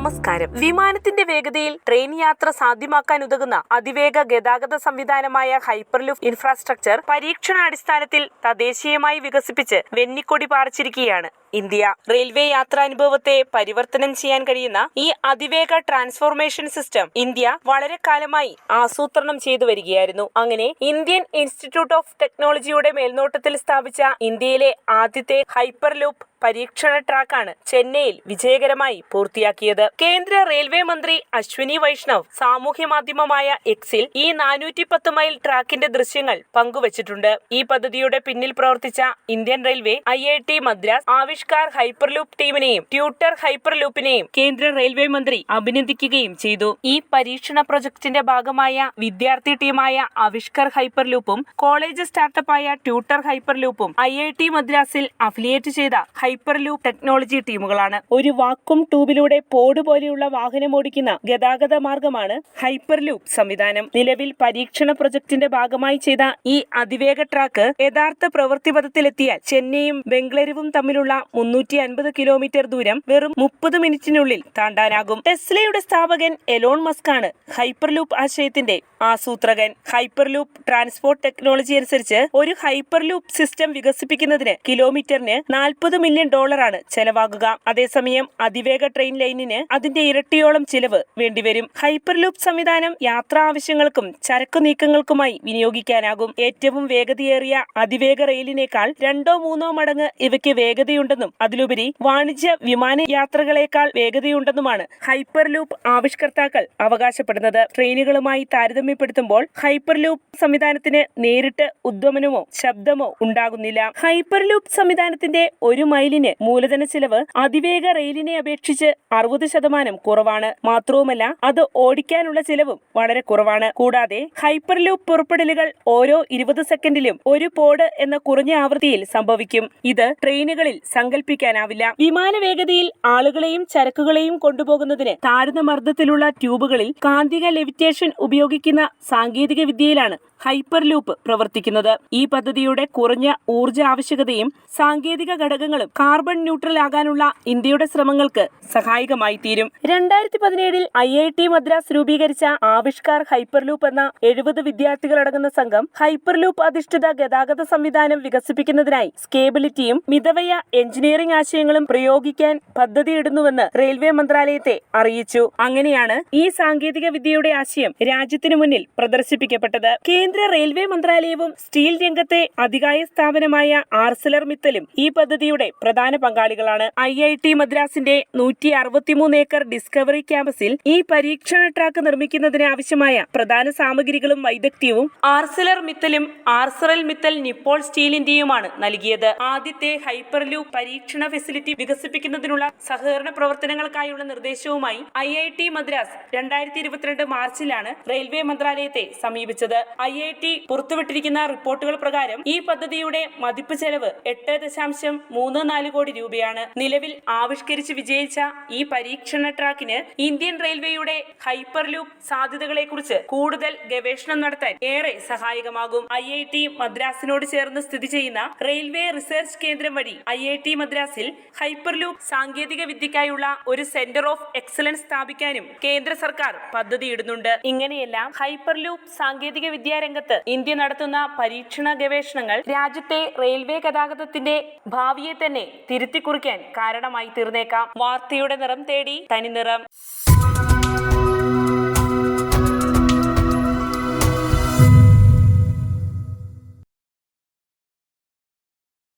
నమస్కారం നമസ്കാരം വിമാനത്തിന്റെ വേഗതയിൽ ട്രെയിൻ യാത്ര സാധ്യമാക്കാൻ ഉതകുന്ന അതിവേഗ ഗതാഗത സംവിധാനമായ ഹൈപ്പർലൂഫ് ഇൻഫ്രാസ്ട്രക്ചർ പരീക്ഷണാടിസ്ഥാനത്തിൽ തദ്ദേശീയമായി വികസിപ്പിച്ച് വെന്നിക്കൊടി പാറിച്ചിരിക്കുകയാണ് ഇന്ത്യ. റെയിൽവേ യാത്രാനുഭവത്തെ പരിവർത്തനം ചെയ്യാൻ കഴിയുന്ന ഈ അതിവേഗ ട്രാൻസ്ഫോർമേഷൻ സിസ്റ്റം ഇന്ത്യ വളരെ കാലമായി ആസൂത്രണം ചെയ്തു വരികയായിരുന്നു. അങ്ങനെ ഇന്ത്യൻ ഇൻസ്റ്റിറ്റ്യൂട്ട് ഓഫ് ടെക്നോളജിയുടെ മേൽനോട്ടത്തിൽ സ്ഥാപിച്ച ഇന്ത്യയിലെ ആദ്യത്തെ ഹൈപ്പർലൂപ്പ് പരീക്ഷണ ട്രാക്കാണ് ചെന്നൈയിൽ വിജയകരമായി പൂർത്തിയാക്കിയത്. കേന്ദ്ര റെയിൽവേ മന്ത്രി അശ്വിനി വൈഷ്ണവ് സാമൂഹ്യ മാധ്യമമായ എക്സിൽ ഈ നാനൂറ്റി പത്ത് മൈൽ ട്രാക്കിന്റെ ദൃശ്യങ്ങൾ പങ്കുവച്ചിട്ടുണ്ട്. ഈ പദ്ധതിയുടെ പിന്നിൽ പ്രവർത്തിച്ച Indian Railway I I T Madras Avishkar Hyperloop ടീമിനെയും tutor ഹൈപ്പർലൂപ്പിനെയും കേന്ദ്ര റെയിൽവേ മന്ത്രി അഭിനന്ദിക്കുകയും ചെയ്തു. ഈ പരീക്ഷണ പ്രൊജക്ടിന്റെ ഭാഗമായ വിദ്യാർത്ഥി ടീമായ ആവിഷ്കർ ഹൈപ്പർലൂപ്പും കോളേജ് സ്റ്റാർട്ടപ്പായ ട്യൂട്ടർ ഹൈപ്പർലൂപ്പും ഐ ഐ ടി മദ്രാസിൽ അഫിലിയേറ്റ് ചെയ്ത ഹൈപ്പർലൂപ്പ് ടെക്നോളജി ടീമുകളാണ്. ഒരു വാക്കും ട്യൂബിലൂടെ പോഡ് പോലെയുള്ള വാഹനമോടിക്കുന്ന ഗതാഗത മാർഗമാണ് ഹൈപ്പർ ലൂപ്പ് സംവിധാനം. നിലവിൽ പരീക്ഷണ പ്രൊജക്ടിന്റെ ഭാഗമായി ചെയ്ത ഈ അതിവേഗ ട്രാക്ക് യഥാർത്ഥ പ്രവൃത്തിപഥത്തിലെത്തിയാൽ ചെന്നൈയും ബംഗളൂരുവും തമ്മിലുള്ള മുന്നൂറ്റി അൻപത് കിലോമീറ്റർ ദൂരം വെറും മുപ്പത് മിനിറ്റിനുള്ളിൽ താണ്ടാനാകും. ടെസ്ലയുടെ സ്ഥാപകൻ എലോൺ മസ്കാണ് ഹൈപ്പർ ലൂപ്പ് ആശയത്തിന്റെ ആസൂത്രകൻ. ഹൈപ്പർ ലൂപ്പ് ട്രാൻസ്പോർട്ട് ടെക്നോളജി അനുസരിച്ച് ഒരു ഹൈപ്പർ ലൂപ്പ് സിസ്റ്റം വികസിപ്പിക്കുന്നതിന് കിലോമീറ്ററിന് നാൽപ്പത് മില്യൺ ഡോളറാണ് ചെലവാകുക. അതേസമയം അതിവേഗ ട്രെയിൻ ലൈനിന് അതിന്റെ ഇരട്ടിയോളം ചിലവ് വേണ്ടിവരും. ഹൈപ്പർലൂപ്പ് സംവിധാനം യാത്രാ ആവശ്യങ്ങൾക്കും ചരക്കു നീക്കങ്ങൾക്കുമായി വിനിയോഗിക്കാനാകും. ഏറ്റവും വേഗതയേറിയ അതിവേഗ റെയിലിനേക്കാൾ രണ്ടോ മൂന്നോ മടങ്ങ് ഇവയ്ക്ക് വേഗതയുണ്ടെന്നും അതിലുപരി വാണിജ്യ വിമാന യാത്രകളേക്കാൾ വേഗതയുണ്ടെന്നുമാണ് ഹൈപ്പർലൂപ്പ് ആവിഷ്കർത്താക്കൾ അവകാശപ്പെടുന്നത്. ട്രെയിനുകളുമായി താരതമ്യപ്പെടുത്തുമ്പോൾ ഹൈപ്പർലൂപ്പ് സംവിധാനത്തിന് നേരിട്ട് ഉദ്വമനമോ ശബ്ദമോ ഉണ്ടാകുന്നില്ല. ഹൈപ്പർലൂപ്പ് സംവിധാനത്തിന്റെ ഒരു മൈലിന് മൂലധന ചിലവ് അതിവേഗ റെയിലിനെ അപേക്ഷിച്ച് അറുപത് ശതമാനം കുറവാണ്. മാത്രവുമല്ല അത് ഓടിക്കാനുള്ള ചിലവും വളരെ കുറവാണ്. കൂടാതെ ഹൈപ്പർലൂപ്പ് പുറപ്പെടലുകൾ ഓരോ ഇരുപത് സെക്കൻഡിലും ഒരു പോഡ് എന്ന കുറഞ്ഞ ആവൃത്തിയിൽ സംഭവിക്കും. ഇത് ട്രെയിനുകളിൽ സങ്കല്പിക്കാനാവില്ല വിമാന വേഗതയിൽ ആളുകളെയും ചരക്കുകളെയും കൊണ്ടുപോകുന്നതിന് താഴ്ന്ന മർദ്ദത്തിലുള്ള ട്യൂബുകളിൽ കാന്തിക ലെവിറ്റേഷൻ ഉപയോഗിക്കുന്ന സാങ്കേതിക വിദ്യയിലാണ് ഹൈപ്പർ ലൂപ്പ് പ്രവർത്തിക്കുന്നത്. ഈ പദ്ധതിയുടെ കുറഞ്ഞ ഊർജ ആവശ്യകതയും സാങ്കേതിക ഘടകങ്ങളും കാർബൺ ന്യൂട്രൽ ആകാനുള്ള ഇന്ത്യയുടെ ശ്രമങ്ങൾക്ക് സഹായകമായി തീരും രണ്ടായിരത്തി പതിനേഴിൽ ഐ ഐ ടി മദ്രാസ് രൂപീകരിച്ച ആവിഷ്കാർ ഹൈപ്പർ ലൂപ്പ് എന്ന എഴുപത് വിദ്യാർത്ഥികളടങ്ങുന്ന സംഘം ഹൈപ്പർ ലൂപ്പ് അധിഷ്ഠിത ഗതാഗത സംവിധാനം വികസിപ്പിക്കുന്നതിനായി സ്കേബിലിറ്റിയും മിതവയ എഞ്ചിനീയറിംഗ് ആശയങ്ങളും പ്രയോഗിക്കാൻ പദ്ധതിയിടുന്നുവെന്ന് റെയിൽവേ മന്ത്രാലയത്തെ അറിയിച്ചു. അങ്ങനെയാണ് ഈ സാങ്കേതിക വിദ്യയുടെ ആശയം രാജ്യത്തിനു മുന്നിൽ പ്രദർശിപ്പിക്കപ്പെട്ടത്. കേന്ദ്ര റെയിൽവേ മന്ത്രാലയവും സ്റ്റീൽ രംഗത്തെ അധികായ സ്ഥാപനമായ ആർസലർ മിത്തലും ഈ പദ്ധതിയുടെ പ്രധാന പങ്കാളികളാണ്. ഐ ഐ ടി മദ്രാസിന്റെ നൂറ്റി അറുപത്തിമൂന്ന് ഏക്കർ ഡിസ്കവറി ക്യാമ്പസിൽ ഈ പരീക്ഷണ ട്രാക്ക് നിർമ്മിക്കുന്നതിന് ആവശ്യമായ പ്രധാന സാമഗ്രികളും വൈദഗ്ധ്യവും ആർസലർ മിത്തലും ആർസറൽ മിത്തൽ നിപ്പോൾ സ്റ്റീലിന്റെയുമാണ് നൽകിയത്. ആദ്യത്തെ ഹൈപ്പർലൂ പരീക്ഷണ ഫെസിലിറ്റി വികസിപ്പിക്കുന്നതിനുള്ള സഹകരണ പ്രവർത്തനങ്ങൾക്കായുള്ള നിർദ്ദേശവുമായി ഐ ഐ ടി മദ്രാസ് രണ്ടായിരത്തി ഇരുപത്തിരണ്ട് മാർച്ചിലാണ് റെയിൽവേ മന്ത്രാലയത്തെ സമീപിച്ചത്. ഐ ഐ ടി പുറത്തുവിട്ടിരിക്കുന്ന റിപ്പോർട്ടുകൾ പ്രകാരം ഈ പദ്ധതിയുടെ മതിപ്പ് ചെലവ് എട്ട് ദശാംശം മൂന്ന് നാല് കോടി രൂപയാണ്. നിലവിൽ ആവിഷ്കരിച്ച് വിജയിച്ച ഈ പരീക്ഷണ ട്രാക്കിന് ഇന്ത്യൻ റെയിൽവേയുടെ ഹൈപ്പർ ഹൈപ്പർലൂപ്പ് സാധ്യതകളെക്കുറിച്ച് കൂടുതൽ ഗവേഷണം നടത്താൻ ഏറെ സഹായകമാകും. ഐ ഐ ടി മദ്രാസിനോട് ചേർന്ന് സ്ഥിതി ചെയ്യുന്ന റെയിൽവേ റിസർച്ച് കേന്ദ്രം വഴി ഐ ഐ ടി മദ്രാസിൽ ഹൈപ്പർ ലൂപ്പ് സാങ്കേതിക വിദ്യയ്ക്കായുള്ള ഒരു സെന്റർ ഓഫ് എക്സലൻസ് സ്ഥാപിക്കാനും കേന്ദ്ര സർക്കാർ പദ്ധതിയിടുന്നുണ്ട് ഇങ്ങനെയെല്ലാം ഹൈപ്പർ ലൂപ്പ് സാങ്കേതിക വിദ്യാരംഗത്ത് ഇന്ത്യ നടത്തുന്ന പരീക്ഷണ ഗവേഷണങ്ങൾ രാജ്യത്തെ റെയിൽവേ ഗതാഗതത്തിന്റെ ഭാവിയെ തന്നെ തിരുത്തിക്കുറിക്കാൻ കാരണമായി തീർന്നേക്കാം. വാർത്തയുടെ നിറം തേടി തനിനിറം